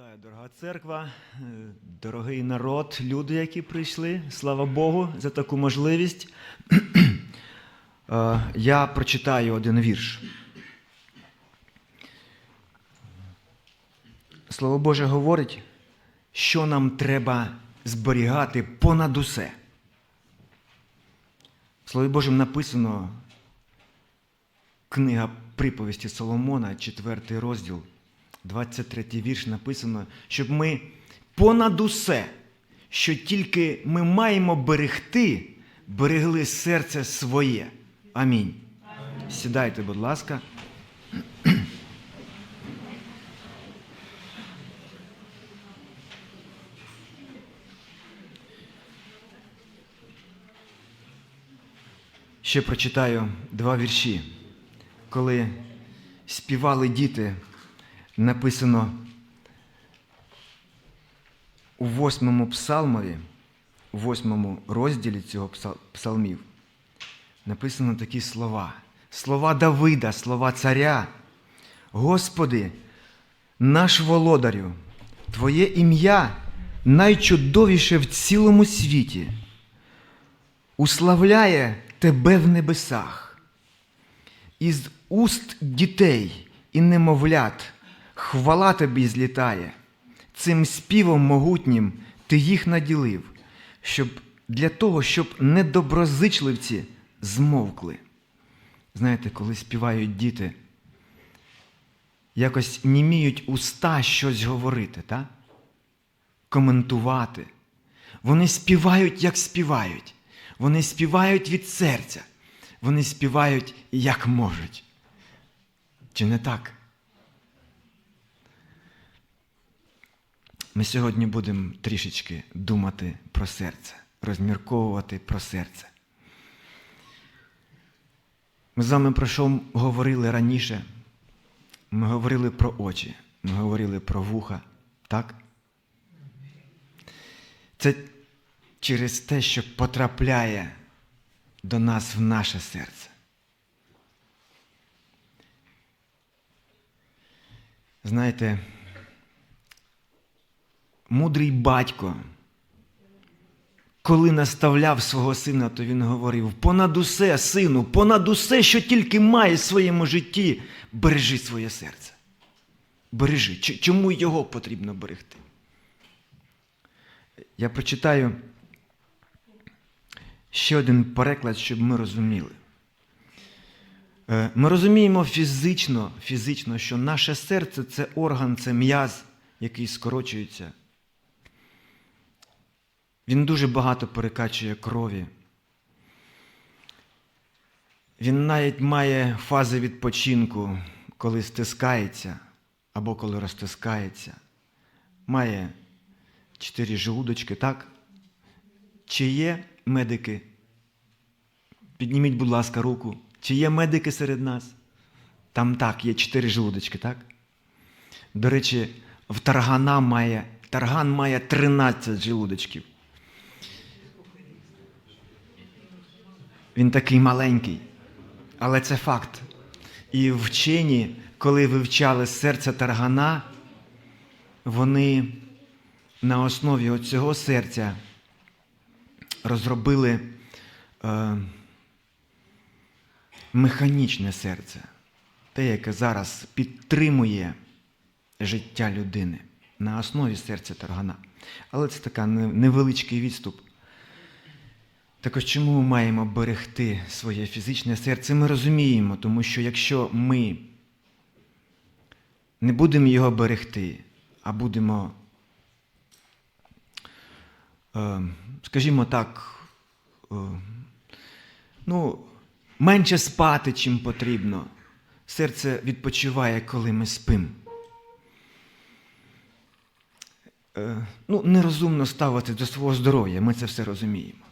Вітаю, дорога церква, е, дорогий народ, люди, які прийшли. Слава Богу за таку можливість. Е, Я прочитаю один вірш. Слово Боже говорить, що нам треба зберігати понад усе. В Слові Божому написано книга приповісті Соломона, 4 розділ, 23 вірш написано, щоб ми понад усе, що тільки ми маємо берегти, берегли серце своє. Амінь. Сідайте, будь ласка. Ще прочитаю два вірші. Коли співали діти, написано у восьмому псалмові, у восьмому розділі цього псалмів, написано такі слова. Слова Давида, слова царя. Господи, наш володарю, Твоє ім'я найчудовіше в цілому світі уславляє тебе в небесах. Із уст дітей і немовлят хвала тобі злітає. Цим співом могутнім ти їх наділив, щоб для того, щоб недоброзичливці змовкли. Знаєте, коли співають діти, якось німіють уста щось говорити, так? коментувати. Вони співають, як співають. Вони співають від серця. Вони співають, як можуть. Чи не так? Ми сьогодні будемо трішечки думати про серце, розмірковувати про серце. Ми з вами про що говорили раніше? Ми говорили про очі, ми говорили про вуха, так? Це через те, що потрапляє до нас в наше серце. Знаєте, мудрий батько, коли наставляв свого сина, то він говорив: понад усе, сину, понад усе, що тільки має в своєму житті, бережи своє серце. Бережи. Чому його потрібно берегти? Я прочитаю ще один переклад, щоб ми розуміли. Е, Ми розуміємо фізично, фізично, що наше серце це орган, це м'яз, який скорочується. Він дуже багато перекачує крові. Він навіть має фази відпочинку, коли стискається або коли розтискається. Має чотири желудочки, так? Чи є медики? Підніміть, будь ласка, руку. Чи є медики серед нас? Там так, є чотири желудочки, так? До речі, в таргана має, тарган має 13 желудочків. Він такий маленький. Але це факт. І вчені, коли вивчали серце таргана, вони на основі цього серця розробили е, механічне серце, те, яке зараз підтримує життя людини на основі серця таргана. Але це така невеличкий відступ. Також чому ми маємо берегти своє фізичне серце? Ми розуміємо, тому що якщо ми не будемо його берегти, а будемо, е, скажімо так, е, ну, менше спати, чим потрібно. Серце відпочиває, коли ми спимо. Е, ну, нерозумно ставитися до свого здоров'я, ми це все розуміємо.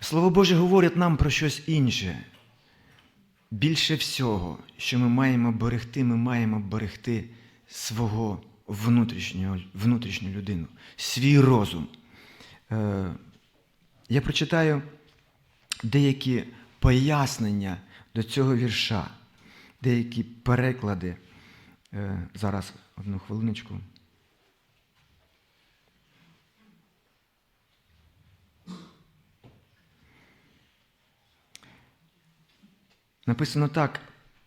Слово Боже говорить нам про щось інше. Більше всього, що ми маємо берегти, ми маємо берегти свого внутрішнього, внутрішню людину, свій розум. Е, я прочитаю деякі пояснення до цього вірша, деякі переклади. Е, зараз одну хвилиночку. Написано так: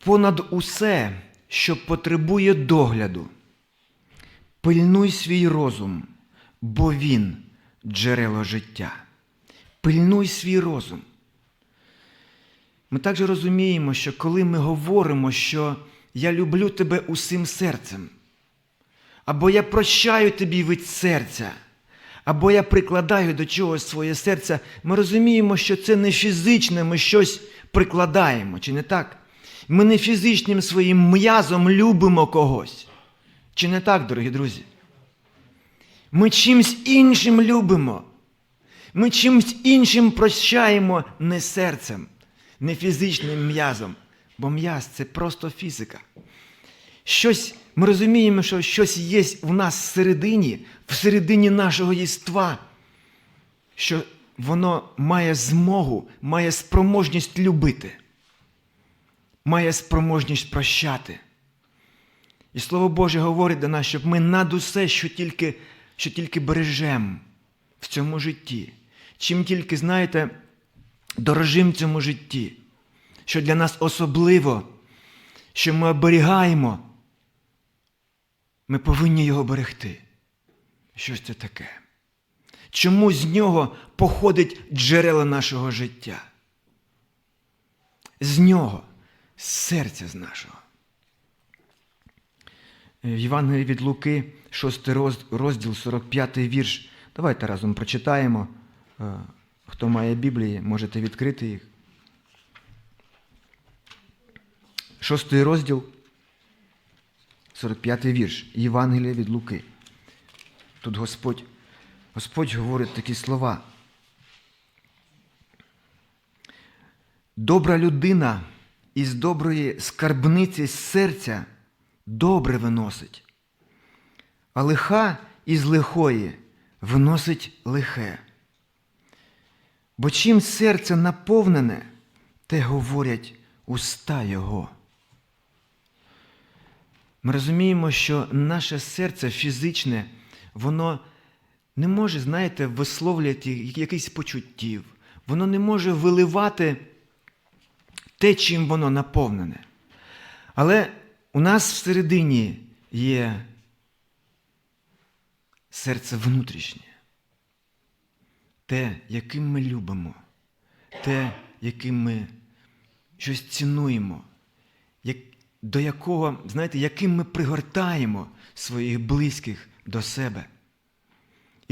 понад усе, що потребує догляду, пильнуй свій розум, бо він джерело життя. Пильнуй свій розум. Ми також розуміємо, що коли ми говоримо, що я люблю тебе усім серцем, або я прощаю тобі від серця, або я прикладаю до чогось своє серце, ми розуміємо, що це не фізичне, ми щось прикладаємо, чи не так? Ми не фізичним своїм м'язом любимо когось. Чи не так, дорогі друзі? Ми чимсь іншим любимо. Ми чимсь іншим прощаємо не серцем, не фізичним м'язом, бо м'яз це просто фізика. Щось, Ми розуміємо, що щось є в нас всередині, всередині нашого єства, що воно має змогу, має спроможність любити, має спроможність прощати. І Слово Боже говорить до нас, щоб ми над усе, що тільки, що тільки бережемо в цьому житті, чим тільки, знаєте, дорожим цьому житті, що для нас особливо, що ми оберігаємо, ми повинні його берегти. Що ж це таке? Чому з нього походить джерело нашого життя? З нього, з серця з нашого. В Євангелії від Луки, 6 розділ, 45 вірш. Давайте разом прочитаємо. Е, Хто має Біблії, можете відкрити їх. Шостий розділ, 45 вірш. Євангелія від Луки. Тут Господь, Господь говорить такі слова. Добра людина із доброї скарбниці серця добре виносить, а лиха із лихої виносить лихе. Бо чим серце наповнене, те говорять уста Його. Ми розуміємо, що наше серце фізичне, воно не може, знаєте, висловлювати якихось почуттів, воно не може виливати те, чим воно наповнене. Але у нас всередині є серце внутрішнє те, яким ми любимо, те, яким ми щось цінуємо, до якого, знаєте, яким ми пригортаємо своїх близьких до себе.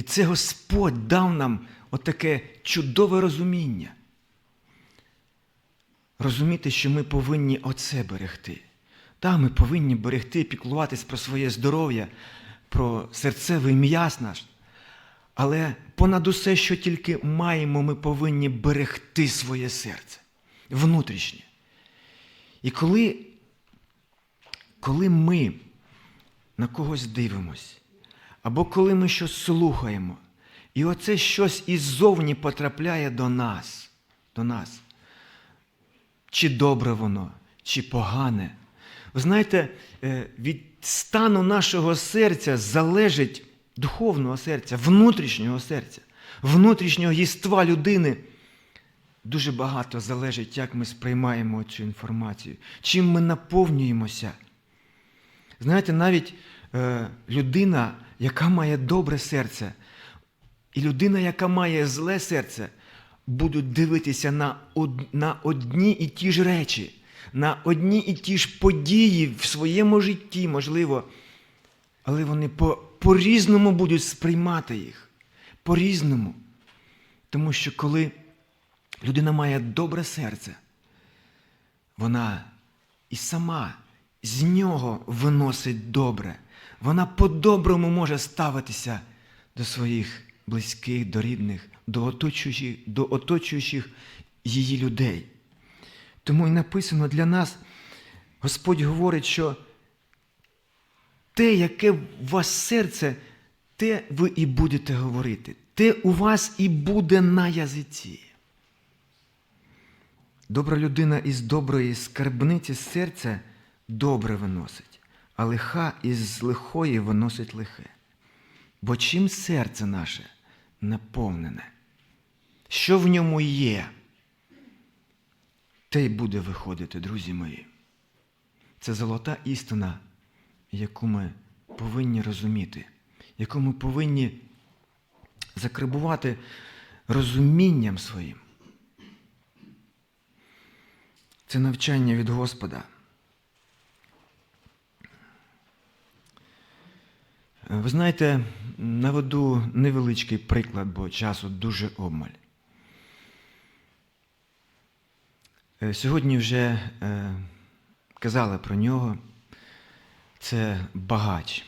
І це Господь дав нам отаке чудове розуміння. Розуміти, що ми повинні оце берегти. Так, ми повинні берегти, піклуватись про своє здоров'я, про серцевий м'яз наш. Але понад усе, що тільки маємо, ми повинні берегти своє серце внутрішнє. І коли, коли ми на когось дивимось, або коли ми щось слухаємо, і оце щось іззовні потрапляє до нас, до нас, чи добре воно, чи погане. Ви знаєте, е, від стану нашого серця залежить духовного серця, внутрішнього серця, внутрішнього єства людини. Дуже багато залежить, як ми сприймаємо цю інформацію, чим ми наповнюємося. Знаєте, навіть людина, яка має добре серце, і людина, яка має зле серце, будуть дивитися на, од, на одні і ті ж речі, на одні і ті ж події в своєму житті, можливо, але вони по, по-різному будуть сприймати їх. По-різному. Тому що коли людина має добре серце, вона і сама з нього виносить добре. Вона по-доброму може ставитися до своїх близьких, до рідних, до оточуючих, до оточуючих її людей. Тому і написано для нас, Господь говорить, що те, яке у вас серце, те ви і будете говорити, те у вас і буде на язиці. Добра людина із доброї скарбниці серця добре виносить, а лиха із лихої виносить лихе. Бо чим серце наше наповнене, що в ньому є, те й буде виходити, друзі мої. Це золота істина, яку ми повинні розуміти, яку ми повинні закрибувати розумінням своїм. Це навчання від Господа. Ви знаєте, наведу невеличкий приклад, бо часу дуже обмаль. Е, Сьогодні вже е, казали про нього. Це багач.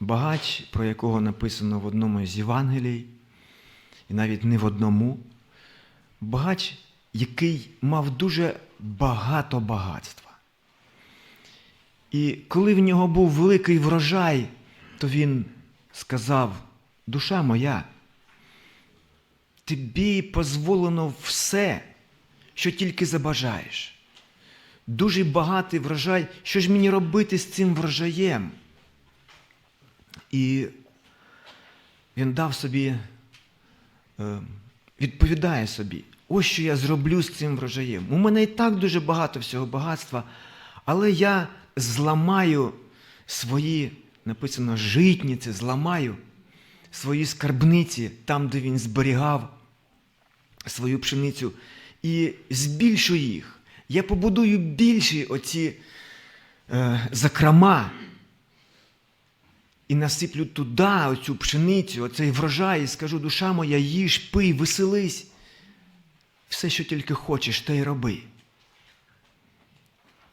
Багач, про якого написано в одному з Євангелій, і навіть не в одному. Багач, який мав дуже багато багатства. І коли в нього був великий врожай, то він сказав: душа моя, тобі дозволено все, що тільки забажаєш. Дуже багатий врожай, що ж мені робити з цим врожаєм? І він дав собі, е, відповідає собі, ось що я зроблю з цим врожаєм. У мене і так дуже багато всього багатства, але я зламаю свої, написано, житниці, зламаю свої скарбниці там, де він зберігав свою пшеницю, і збільшу їх. Я побудую більші оці е, закрома і насиплю туди оцю пшеницю, оцей врожай, і скажу, душа моя, їж, пий, веселись. Все, що тільки хочеш, те й роби.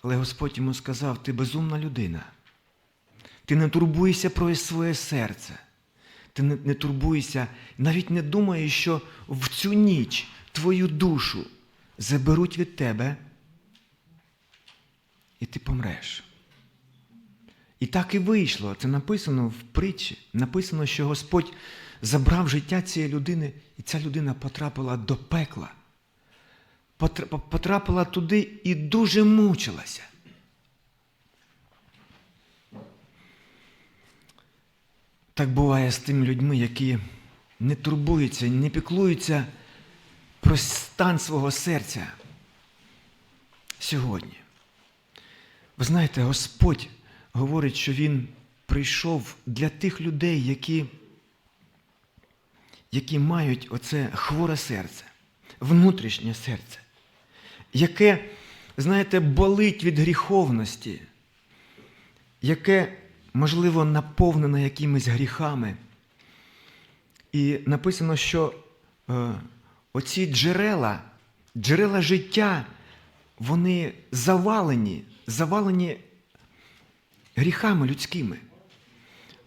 Але Господь йому сказав: ти безумна людина. Ти не турбуєшся про своє серце. Ти не, не турбуєшся, навіть не думаєш, що в цю ніч твою душу заберуть від тебе, і ти помреш. І так і вийшло. Це написано в притчі. Написано, що Господь забрав життя цієї людини, і ця людина потрапила до пекла. Потрапила туди і дуже мучилася. Так буває з тими людьми, які не турбуються, не піклуються про стан свого серця сьогодні. Ви знаєте, Господь говорить, що Він прийшов для тих людей, які, які мають оце хворе серце, внутрішнє серце, яке, знаєте, болить від гріховності, яке, можливо, наповнене якимись гріхами. І написано, що е, оці джерела, джерела життя, вони завалені, завалені гріхами людськими.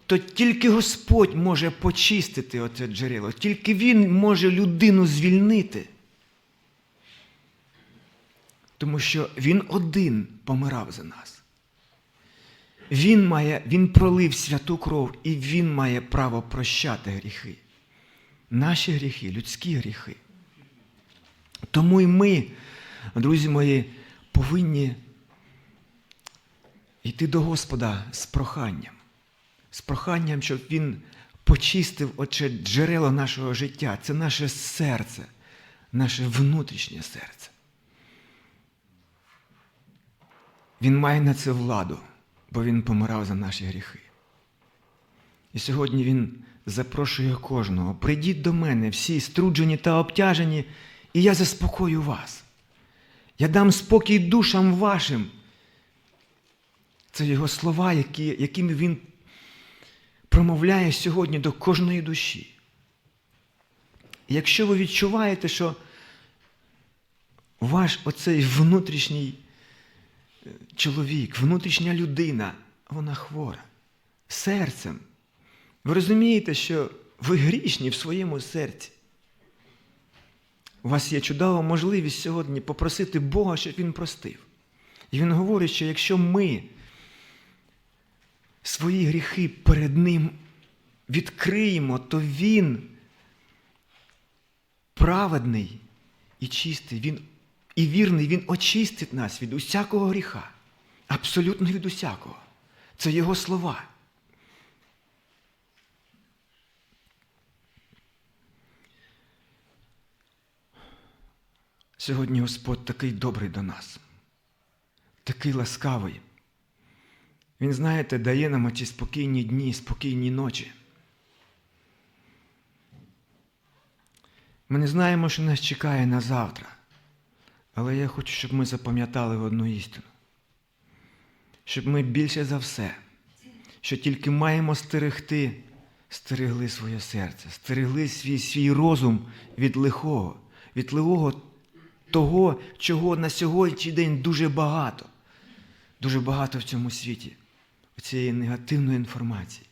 То тільки Господь може почистити оце джерело, тільки Він може людину звільнити. Тому що Він один помирав за нас. Він, має, він пролив святу кров і Він має право прощати гріхи. Наші гріхи, людські гріхи. Тому і ми, друзі мої, повинні йти до Господа з проханням, з проханням, щоб Він почистив оче джерело нашого життя. Це наше серце, наше внутрішнє серце. Він має на це владу, бо Він помирав за наші гріхи. І сьогодні Він запрошує кожного: прийдіть до мене, всі струджені та обтяжені, і я заспокою вас. Я дам спокій душам вашим. Це його слова, які, якими він промовляє сьогодні до кожної душі. І якщо ви відчуваєте, що ваш оцей внутрішній чоловік, внутрішня людина, вона хвора, серцем, ви розумієте, що ви грішні в своєму серці. У вас є чудова можливість сьогодні попросити Бога, щоб Він простив. І Він говорить, що якщо ми свої гріхи перед Ним відкриємо, то Він праведний і чистий, він, і вірний, Він очистить нас від усякого гріха. Абсолютно від усякого. Це Його слова. Сьогодні Господь такий добрий до нас, такий ласкавий. Він, знаєте, дає нам оці спокійні дні, спокійні ночі. Ми не знаємо, що нас чекає на завтра. Але я хочу, щоб ми запам'ятали одну істину. Щоб ми більше за все, що тільки маємо стерегти, стерегли своє серце, стерегли свій, свій розум від лихого, від лихого того, чого на сьогоднішній день дуже багато. Дуже багато в цьому світі цієї негативної інформації.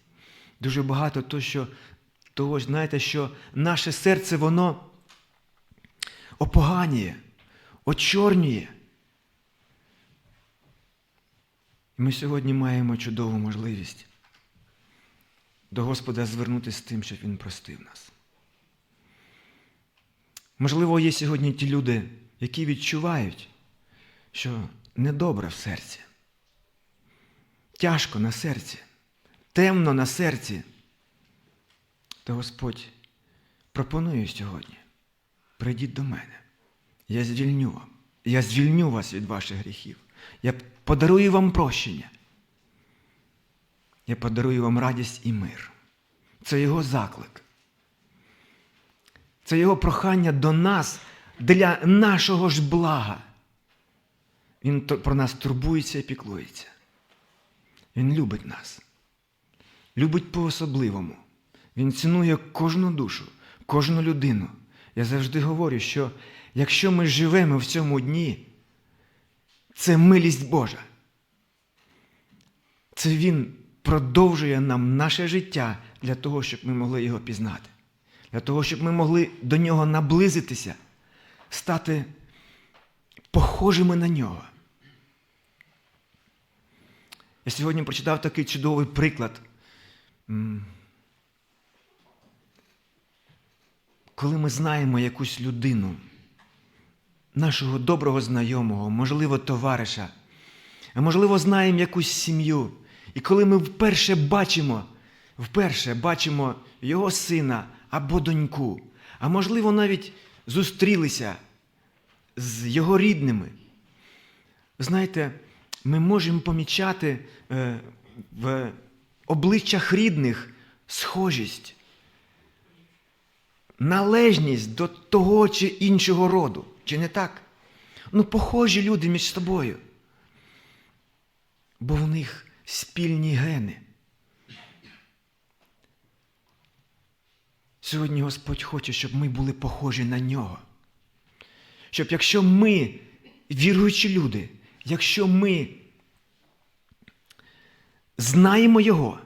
Дуже багато того, що, того, знаєте, що наше серце, воно опоганює, очорнює. Ми сьогодні маємо чудову можливість до Господа звернутися з тим, щоб Він простив нас. Можливо, є сьогодні ті люди, які відчувають, що недобре в серці, тяжко на серці, темно на серці. То Господь пропонує сьогодні: прийдіть до мене, я звільню вам, я звільню вас від ваших гріхів. Я подарую вам прощення. Я подарую вам радість і мир. Це Його заклик. Це Його прохання до нас для нашого ж блага. Він про нас турбується і піклується. Він любить нас. Любить по-особливому. Він цінує кожну душу, кожну людину. Я завжди говорю, що якщо ми живемо в цьому дні, це милість Божа. Це Він продовжує нам наше життя для того, щоб ми могли його пізнати, для того, щоб ми могли до нього наблизитися, стати похожими на нього. Я сьогодні прочитав такий чудовий приклад. Коли ми знаємо якусь людину, нашого доброго знайомого, можливо, товариша, а можливо, знаємо якусь сім'ю. І коли ми вперше бачимо, вперше бачимо його сина або доньку, а можливо, навіть зустрілися з його рідними, знаєте, ми можемо помічати е, в обличчях рідних схожість, належність до того чи іншого роду. Чи не так? Ну, похожі люди між собою. Бо в них спільні гени. Сьогодні Господь хоче, щоб ми були похожі на нього. Щоб якщо ми, віруючі люди, якщо ми знаємо Його,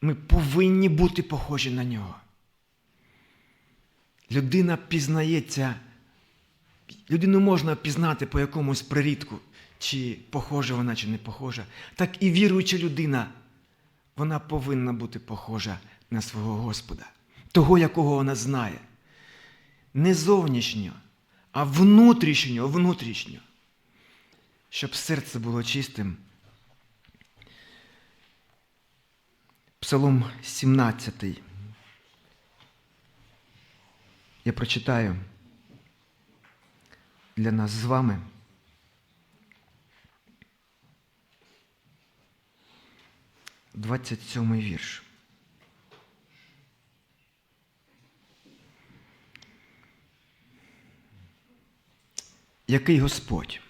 ми повинні бути похожі на нього. Людина пізнається. Людину можна пізнати по якомусь прирідку, чи похожа вона, чи не похожа. Так і віруюча людина, вона повинна бути похожа на свого Господа, того, якого вона знає. Не зовнішньо, а внутрішньо, внутрішньо. Щоб серце було чистим. Псалом 17. Я прочитаю для нас з вами. Двадцять сьомий вірш. Який Господь?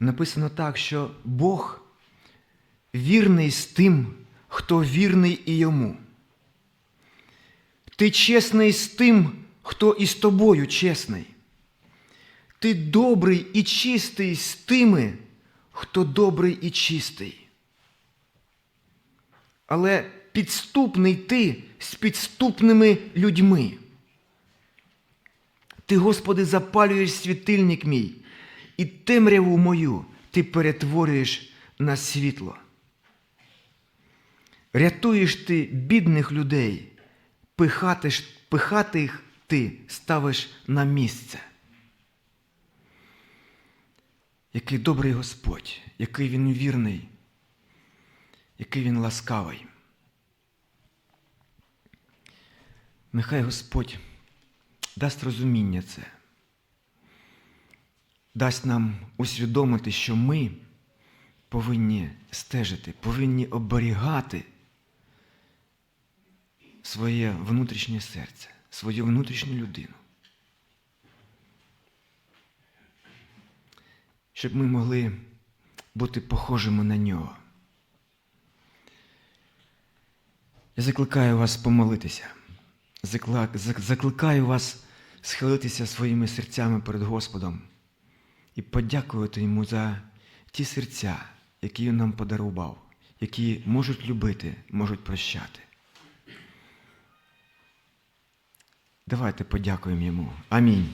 Написано так, що Бог вірний з тим, хто вірний і йому. Ти чесний з тим, хто із тобою чесний. Ти добрий і чистий з тими, хто добрий і чистий. Але підступний ти з підступними людьми. Ти, Господи, запалюєш світильник мій, і темряву мою ти перетворюєш на світло. Рятуєш ти бідних людей, пихати, пихати їх ти ставиш на місце. Який добрий Господь, який Він вірний, який Він ласкавий. Нехай Господь дасть розуміння це. дасть нам усвідомити, що ми повинні стежити, повинні оберігати своє внутрішнє серце, свою внутрішню людину. Щоб ми могли бути похожими на нього. Я закликаю вас помолитися. Закликаю вас схилитися своїми серцями перед Господом і подякувати Йому за ті серця, які Він нам подарував, які можуть любити, можуть прощати. Давайте подякуємо Йому. Амінь.